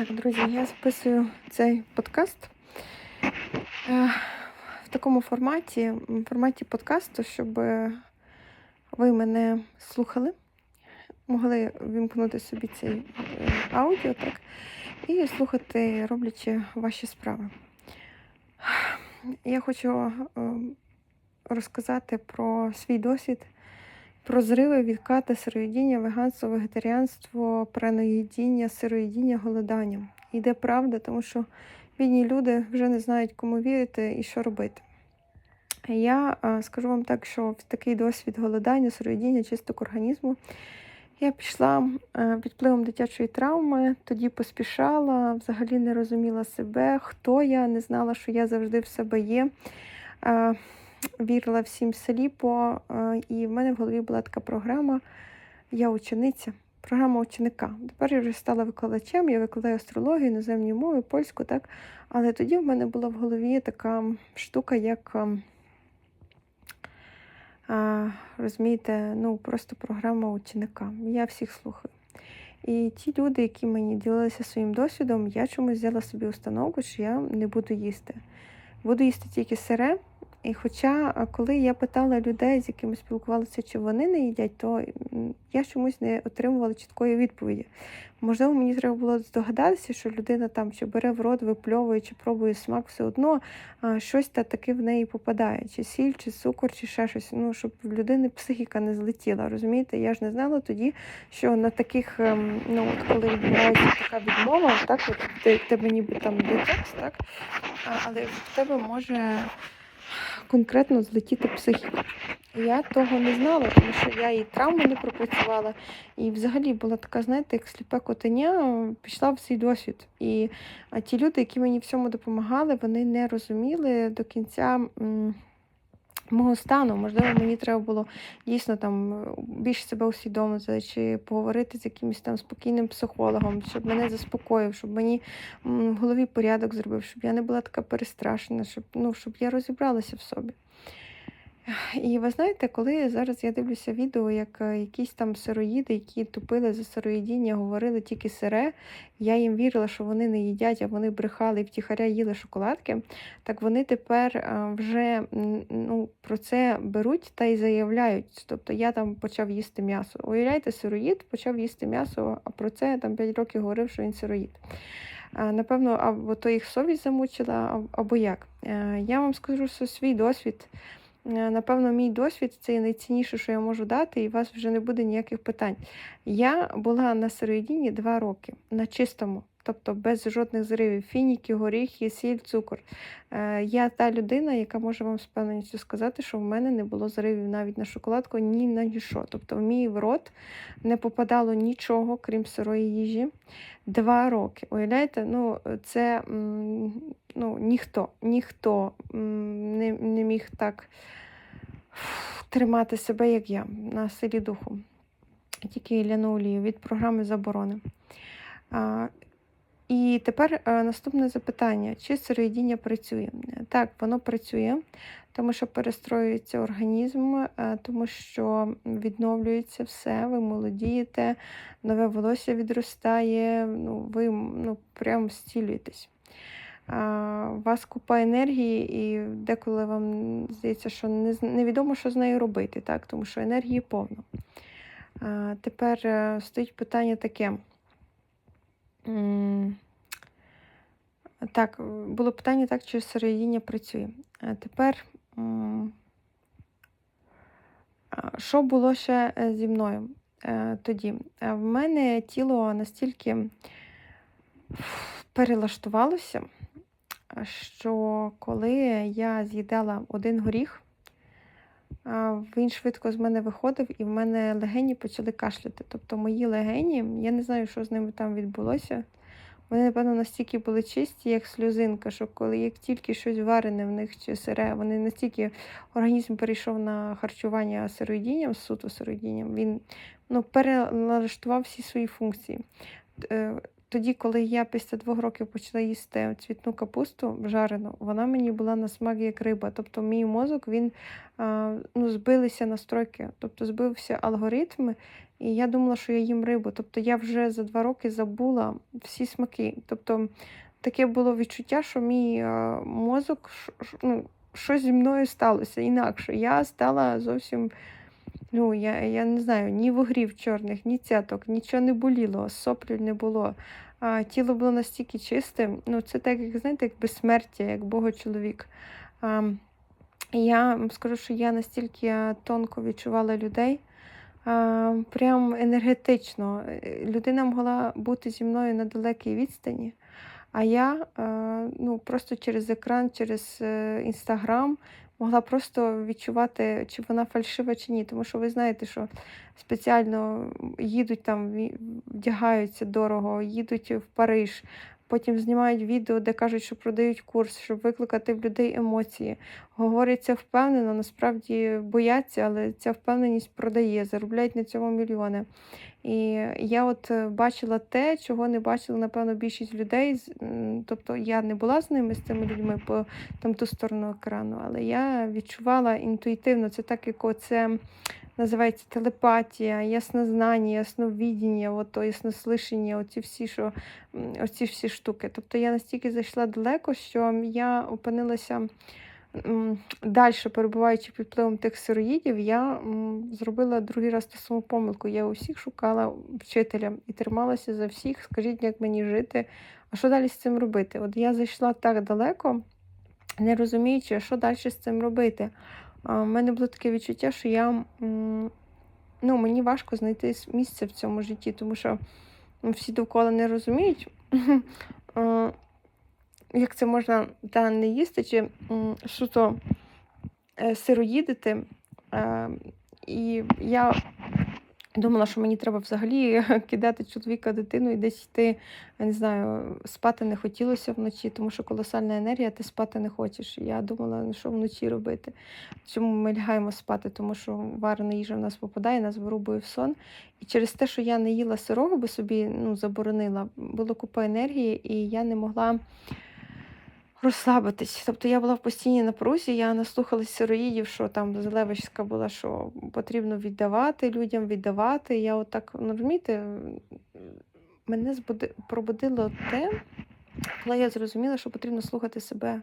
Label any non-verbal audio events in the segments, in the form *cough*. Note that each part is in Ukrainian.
Так, друзі, я записую цей подкаст е, в такому форматі, в форматі подкасту, щоб ви мене слухали, могли вімкнути собі цей е, аудіо, так, і слухати, роблячи ваші справи. Я хочу е, розказати про свій досвід, про зриви, відкати, сироїдіння, веганство, вегетаріанство, праноїдіння, сироїдіння, голодання. Іде правда, тому що бідні люди вже не знають, кому вірити і що робити. Я скажу вам так, що в такий досвід голодання, сироїдіння, чисток організму я пішла а, під впливом дитячої травми, тоді поспішала, взагалі не розуміла себе, хто я, не знала, що я завжди в себе є. Вірила всім сліпо, і в мене в голові була така програма Я учениця, програма ученика. Тепер я вже стала викладачем, я викладаю астрологію, іноземні мови, польську, так. Але тоді в мене була в голові така штука, як, розумієте, ну, просто програма ученика. Я всіх слухаю. І ті люди, які мені ділилися своїм досвідом, я чомусь взяла собі установку, що я не буду їсти. Буду їсти тільки сире. І хоча, коли я питала людей, з якими спілкувалася, чи вони не їдять, то я чомусь не отримувала чіткої відповіді. Можливо, мені треба було здогадатися, що людина там чи бере в рот, випльовує, чи пробує смак, все одно щось та таки в неї попадає, чи сіль, чи цукор, чи ще щось. Ну, щоб в людини психіка не злетіла. Розумієте, я ж не знала тоді, що на таких, ем, ну от коли відбувається така відмова, так от тебе ніби там детекст, так але в тебе може конкретно злетіти психіку. Я того не знала, тому що я і травму не пропрацювала. І взагалі була така, знаєте, як сліпе котеня, пішла в свій досвід. І ті люди, які мені в цьому допомагали, вони не розуміли до кінця мого стану. Можливо, мені треба було дійсно там більше себе усвідомити, чи поговорити з якимось там спокійним психологом, щоб мене заспокоїв, щоб мені в голові порядок зробив, щоб я не була така перестрашена, щоб, ну, щоб я розібралася в собі. І ви знаєте, коли зараз я дивлюся відео, як е, якісь там сироїди, які тупили за сироїдіння, говорили тільки сире, я їм вірила, що вони не їдять, а вони брехали і втіхаря їли шоколадки, так вони тепер е, вже ну, про це беруть та й заявляють. Тобто я там почав їсти м'ясо. Уявляєте, сироїд почав їсти м'ясо, а про це там 5 років говорив, що він сироїд. Напевно, або то їх совість замучила, або як. Е, я вам скажу що свій досвід. Е, напевно, мій досвід це найцінніше, що я можу дати, і у вас вже не буде ніяких питань. Я була на середині два роки на чистому, тобто без жодних зривів, фініки, горіхи, сіль, цукор. Е, я та людина, яка може вам з певністю сказати, що в мене не було зривів навіть на шоколадку, ні на ніщо. Тобто в мій в рот не попадало нічого, крім сирої їжі. Два роки. Уявляєте, ну це ну, ніхто ніхто не, не міг так тримати себе, як я, на силі духу. Тільки ліноолію від програми заборони. І тепер е, наступне запитання: чи сироїдіння працює? Так, воно працює, тому що перестроюється організм, е, тому що відновлюється все, ви молодієте, нове волосся відростає, ну, ви ну, прям зцілюєтесь у вас купа енергії, і деколи вам здається, що невідомо, що з нею робити, так? тому що енергії повно. Тепер е, стоїть питання таке. Так, було питання так, чи сироїдіння працює. А тепер, що було ще е, зі мною е, тоді? В мене тіло настільки перелаштувалося що коли я з'їдала один горіх, він швидко з мене виходив, і в мене легені почали кашляти. Тобто мої легені, я не знаю, що з ними там відбулося. Вони, напевно, настільки були чисті, як сльозинка, що коли як тільки щось варене в них чи сире, вони настільки організм перейшов на харчування сироїдінням, суто сироїдінням, він ну, переналаштував всі свої функції. Тоді, коли я після двох років почала їсти цвітну капусту жарену, вона мені була на смак як риба. Тобто мій мозок він ну, збилися настройки, тобто збився алгоритм, І я думала, що я їм рибу. Тобто я вже за 2 роки забула всі смаки. Тобто таке було відчуття, що мій мозок ну, щось зі мною сталося інакше. Я стала зовсім. Ну, я, я не знаю, ні вугрів чорних, ні цяток, нічого не боліло, соплів не було. А, тіло було настільки чисте. Ну, це так, як знаєте, як безсмертя, як Богочоловік. А, я скажу, що я настільки е, тонко відчувала людей, прям енергетично. Е, Людина могла бути зі мною на далекій відстані, а я е, ну, просто через екран, через е, інстаграм могла просто відчувати, чи вона фальшива, чи ні. Тому що ви знаєте, що спеціально їдуть там, вдягаються дорого, їдуть в Париж. Потім знімають відео, де кажуть, що продають курс, щоб викликати в людей емоції. Говорять це впевнено, насправді бояться, але ця впевненість продає, заробляють на цьому мільйони. І я от е, бачила те, чого не бачила, напевно, більшість людей. Тобто я не була з ними, з цими людьми по там ту сторону екрану, але я відчувала інтуїтивно, це так, як оце називається телепатія, яснознання, ясновідіння, от то яснослишення, оці всі, що, оці всі штуки. Тобто я настільки зайшла далеко, що я опинилася далі, перебуваючи під впливом тих сироїдів, я зробила другий раз ту саму помилку. Я у всіх шукала вчителя і трималася за всіх. Скажіть, як мені жити, а що далі з цим робити? От я зайшла так далеко, не розуміючи, що далі з цим робити. В мене було таке відчуття, що я ну, мені важко знайти місце в цьому житті, тому що ну, всі довкола не розуміють, *laughs* як це можна та не їсти, чи суто е, сироїдити. Е, і я думала, що мені треба взагалі *laughs* кидати чоловіка, дитину і десь йти, я не знаю, спати не хотілося вночі, тому що колосальна енергія, ти спати не хочеш. Я думала, ну, що вночі робити. Чому ми лягаємо спати? Тому що варена їжа в нас попадає, нас вирубує в сон. І через те, що я не їла сирого, бо собі ну, заборонила, було купа енергії, і я не могла розслабитись. Тобто я була в постійній напрузі, я наслухалась сироїдів, що там Зелевичська була, що потрібно віддавати людям, віддавати. Я отак, ну розумієте, мене збуди... пробудило те, коли я зрозуміла, що потрібно слухати себе.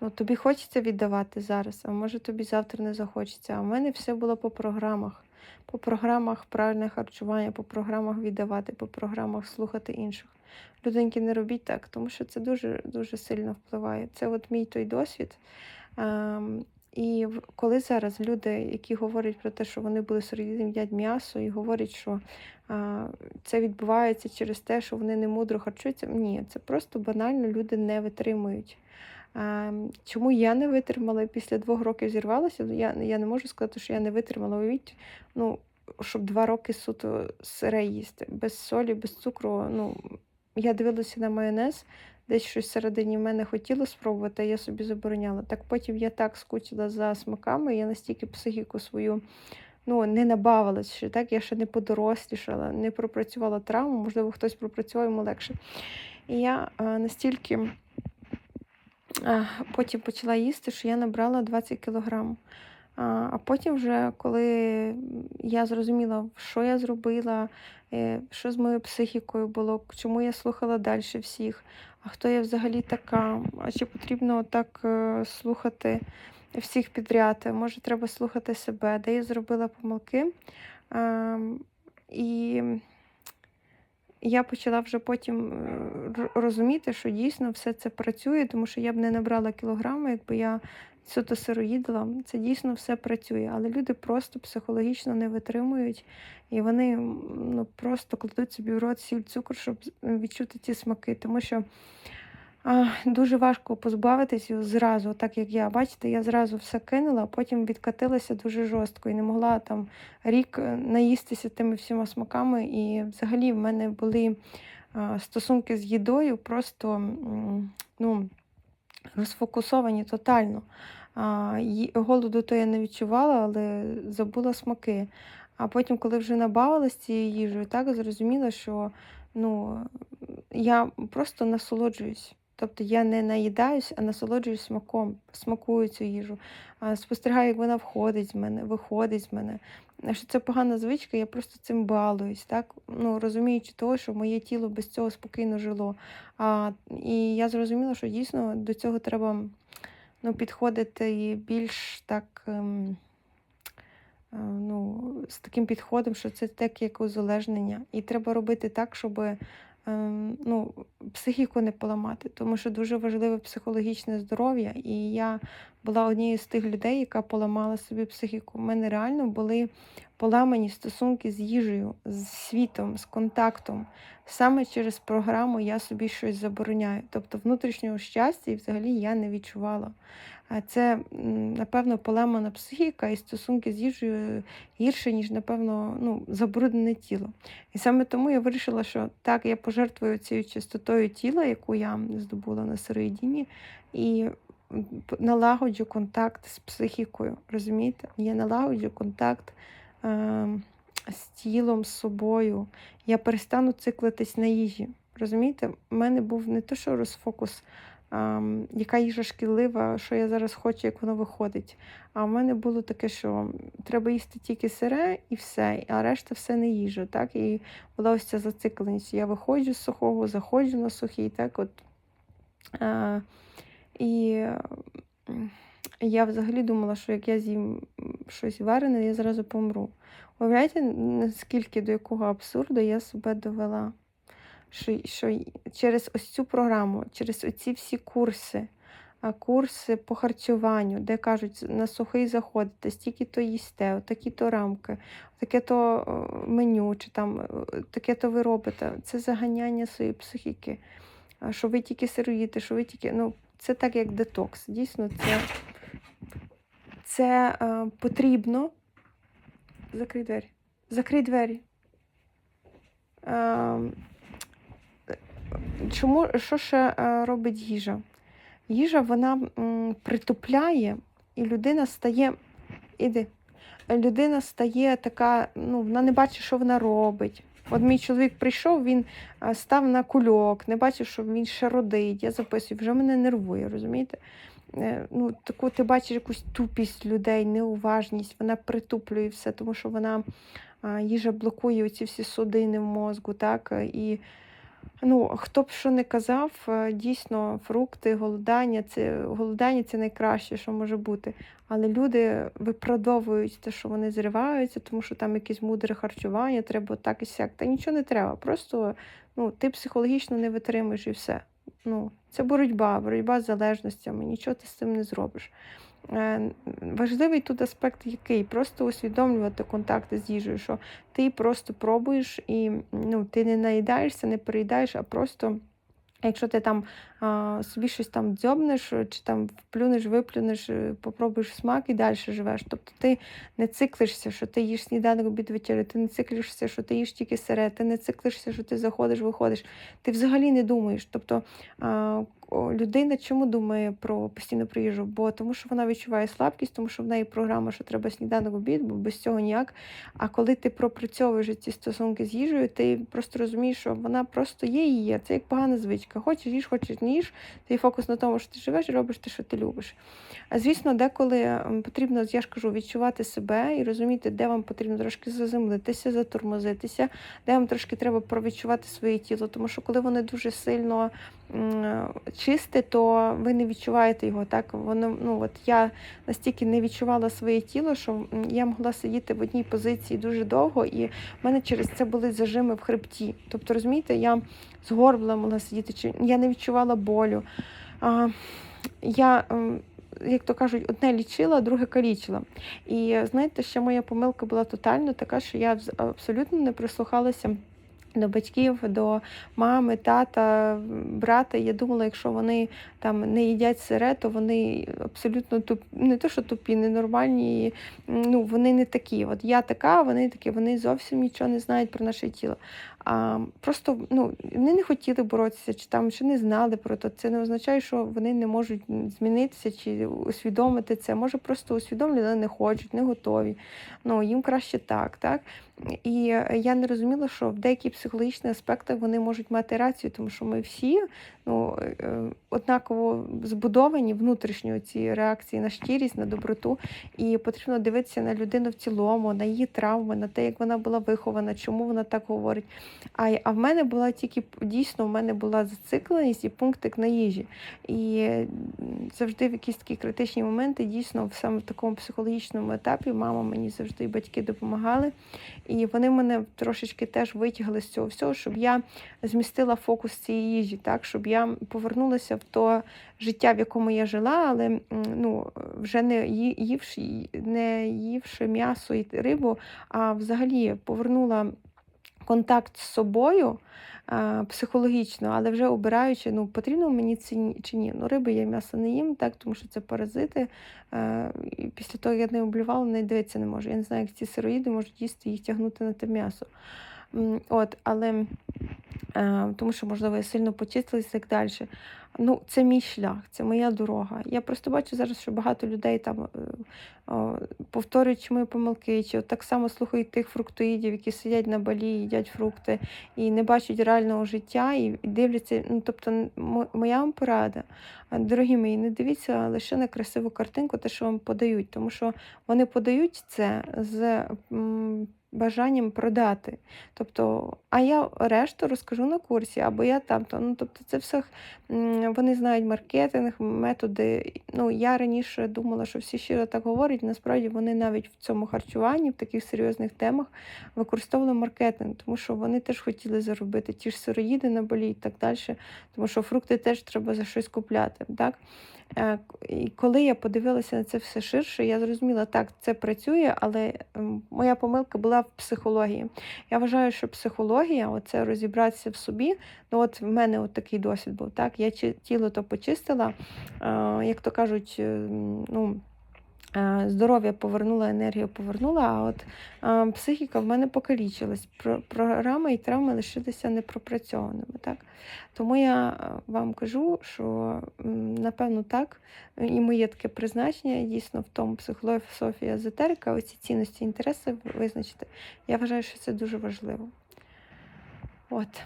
Ну, тобі хочеться віддавати зараз, а може тобі завтра не захочеться. А в мене все було по програмах. По програмах правильне харчування, по програмах віддавати, по програмах слухати інших. Люденьки, не робіть так, тому що це дуже дуже сильно впливає. Це от мій той досвід. Ем, і коли зараз люди, які говорять про те, що вони були середнім їдять м'ясо, і говорять, що а, це відбувається через те, що вони не мудро харчуються, ні, це просто банально люди не витримують. А, чому я не витримала після двох років зірвалася? Я, я не можу сказати, що я не витримала. Уявіть, ну, щоб два роки суто сире їсти, без солі, без цукру. Ну, я дивилася на майонез, десь щось всередині мене хотіло спробувати, а я собі забороняла. Так потім я так скучила за смаками, я настільки психіку свою ну, не набавилась ще, так? Я ще не подорослішала, не пропрацювала травму, можливо, хтось пропрацював йому легше. І я а, настільки а, потім почала їсти, що я набрала 20 кілограм. А, потім, вже, коли я зрозуміла, що я зробила, е, що з моєю психікою було, чому я слухала далі всіх, а хто я взагалі така, а чи потрібно так е, слухати всіх підряд, може, треба слухати себе, де я зробила помилки. Ем, І я почала вже потім е, розуміти, що дійсно все це працює, тому що я б не набрала кілограми, якби я суто сироїдила. Це дійсно все працює. Але люди просто психологічно не витримують, і вони ну, просто кладуть собі в рот сіль цукор, щоб відчути ці смаки. Тому що а, дуже важко позбавитись його зразу, так як я. Бачите, я зразу все кинула, а потім відкатилася дуже жорстко і не могла там рік е, наїстися тими всіма смаками. І взагалі в мене були а, стосунки з їдою просто ну, розфокусовані тотально. Голоду то я не відчувала, але забула смаки. А потім, коли вже набавилась цією їжею, так зрозуміла, що ну, я просто насолоджуюсь. Тобто я не наїдаюсь, а насолоджуюсь смаком, смакую цю їжу, спостерігаю, як вона входить з мене, виходить з мене. Що це погана звичка, я просто цим балуюсь, так? Ну, розуміючи того, що моє тіло без цього спокійно жило. А, і я зрозуміла, що дійсно до цього треба ну, підходити більш так. ем, е, ну, з таким підходом, що це таке як узалежнення. І треба робити так, щоб ну, психіку не поламати, тому що дуже важливе психологічне здоров'я. І я була однією з тих людей, яка поламала собі психіку. У мене реально були поламані стосунки з їжею, з світом, з контактом. Саме через програму я собі щось забороняю. Тобто внутрішнього щастя і взагалі я не відчувала. Це, напевно, поламана психіка і стосунки з їжею гірше, ніж, напевно, ну, забруднене тіло. І саме тому я вирішила, що так, я пожертвую цією чистотою тіла, яку я здобула на сироїдіні, і налагоджу контакт з психікою. Розумієте? Я налагоджу контакт ем, з тілом, з собою. Я перестану циклитись на їжі. Розумієте? У мене був не то, що розфокус, яка їжа шкідлива, що я зараз хочу, як воно виходить. А в мене було таке, що треба їсти тільки сире і все, а решта все не їжа. Так? І була ось ця зацикленість. Я виходжу з сухого, заходжу на сухий. Так? От, а, і я взагалі думала, що як я з'їм щось варене, я зразу помру. Уявляєте, наскільки до якого абсурду я себе довела? Що, що через ось цю програму, через оці всі курси, курси по харчуванню, де кажуть, на сухий заходите, стільки-то їсте, такі-то рамки, таке-то меню, чи там таке-то ви робите. Це заганяння своєї психіки. Що ви тільки сироїте, що ви тільки. Ну, це так, як детокс. Дійсно, це, це е, потрібно. Закрий двері. Закрий двері. Е, чому, що ще е, робить їжа? Їжа вона притупляє, і людина стає. Іди. Людина стає така, ну, вона не бачить, що вона робить. От мій чоловік прийшов, він став на кульок, не бачив, що він ще родить. Я записую, вже мене нервує, розумієте? Е, Ну, таку ти бачиш якусь тупість людей, неуважність, вона притуплює все, тому що вона їжа блокує оці всі судини в мозку, так? І Ну, хто б що не казав, е, дійсно, фрукти, голодання це голодання це найкраще, що може бути. Але люди виправдовують те, що вони зриваються, тому що там якесь мудре харчування, треба так і сяк. Та нічого не треба. Просто ну, ти психологічно не витримуєш і все. Ну, це боротьба, боротьба з залежностями, нічого ти з цим не зробиш. Е, Важливий тут аспект який? Просто усвідомлювати контакти з їжею, що ти просто пробуєш і ну, ти не наїдаєшся, не переїдаєш, а просто. Якщо ти там а, собі щось там дзьобнеш, чи там вплюнеш, виплюнеш, е, попробуєш смак і далі живеш. Тобто ти не циклишся, що ти їш сніданок обід вечеря, ти не циклишся, що ти їш тільки сире, ти не циклишся, що ти заходиш, виходиш. Ти взагалі не думаєш. Тобто а, людина чому думає про постійну про їжу? Бо тому що вона відчуває слабкість, тому що в неї програма, що треба сніданок обід, бо без цього ніяк. А коли ти пропрацьовуєш ці стосунки з їжею, ти просто розумієш, що вона просто є і є. Це як погана звичка. Хочеш їж, хочеш не їж, твій фокус на тому, що ти живеш, робиш те, що ти любиш. А звісно, деколи потрібно, я ж кажу, відчувати себе і розуміти, де вам потрібно трошки заземлитися, затормозитися, де вам трошки треба провідчувати своє тіло. Тому що коли вони дуже сильно чисте, то ви не відчуваєте його. Так воно ну от я настільки не відчувала своє тіло, що я могла сидіти в одній позиції дуже довго, і в мене через це були зажими в хребті. Тобто, розумієте, я з горбла могла сидіти, чи я не відчувала болю. А, я, як то кажуть, одне лічила, друге калічила. І знаєте, ще моя помилка була тотально така, що я абсолютно не прислухалася. До батьків, до мами, тата, брата. Я думала, якщо вони там не їдять сире, то вони абсолютно туп... не то, що тупі, ненормальні, ну вони не такі. От я така, вони такі, вони зовсім нічого не знають про наше тіло. А просто ну, вони не хотіли боротися, чи там чи не знали про то. Це не означає, що вони не можуть змінитися чи усвідомити це. Може, просто усвідомлюють, але не хочуть, не готові. Ну, їм краще так. так? І я не розуміла, що в деякі психологічні аспекти вони можуть мати рацію, тому що ми всі ну, е, однаково збудовані внутрішньо ці реакції на щирість, на доброту. І потрібно дивитися на людину в цілому, на її травми, на те, як вона була вихована, чому вона так говорить. А а в мене була тільки дійсно, в мене була зацикленість і пунктик на їжі. І завжди в якісь такі критичні моменти, дійсно, саме в такому психологічному етапі, мама мені завжди і батьки допомагали. І вони мене трошечки теж витягли з цього всього, щоб я змістила фокус цієї їжі, так, щоб я повернулася в то життя, в якому я жила, але ну, вже не ївши, не ївши м'ясо і рибу, а взагалі повернула контакт з собою психологічно, але вже обираючи, ну, потрібно мені це чи ні. Ну, риби я м'ясо не їм, так, тому що це паразити. І Після того, як я не облювала, не дивитися не можу. Я не знаю, як ці сироїди можуть їсти їх тягнути на те м'ясо. От, але Тому що, можливо, я сильно почистилась і так далі. Ну, це мій шлях, це моя дорога. Я просто бачу зараз, що багато людей там е, повторюють мої помилки, чи так само слухають тих фруктоїдів, які сидять на балі, їдять фрукти і не бачать реального життя, і дивляться. Ну, тобто, моя вам порада, дорогі мої, не дивіться лише на красиву картинку, те, що вам подають, тому що вони подають це з бажанням продати. Тобто, а я решту розкажу на курсі, або я там. то ну, Тобто, це все вони знають маркетинг, методи. Ну, Я раніше думала, що всі щиро так говорять. Насправді вони навіть в цьому харчуванні, в таких серйозних темах використовували маркетинг, тому що вони теж хотіли заробити ті ж сироїди на болі і так далі, тому що фрукти теж треба за щось купляти. так. Е, і коли я подивилася на це все ширше, я зрозуміла, так, це працює, але моя помилка була в психології. Я вважаю, що психологія, оце розібратися в собі. Ну, от в мене от такий досвід був. так, Я тіло то почистила, як то кажуть, ем, ну. Е, здоров'я повернула, енергію повернула, а от а, психіка в мене покалічилась. Про, програма і травми лишилися непропрацьованими. Так? Тому я е, вам кажу, що напевно так, і моє таке призначення дійсно в тому психологія, езотерика, оці цінності, інтереси визначити. Я вважаю, що це дуже важливо. От.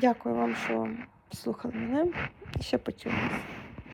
Дякую вам, що слухали мене і ще почуємося.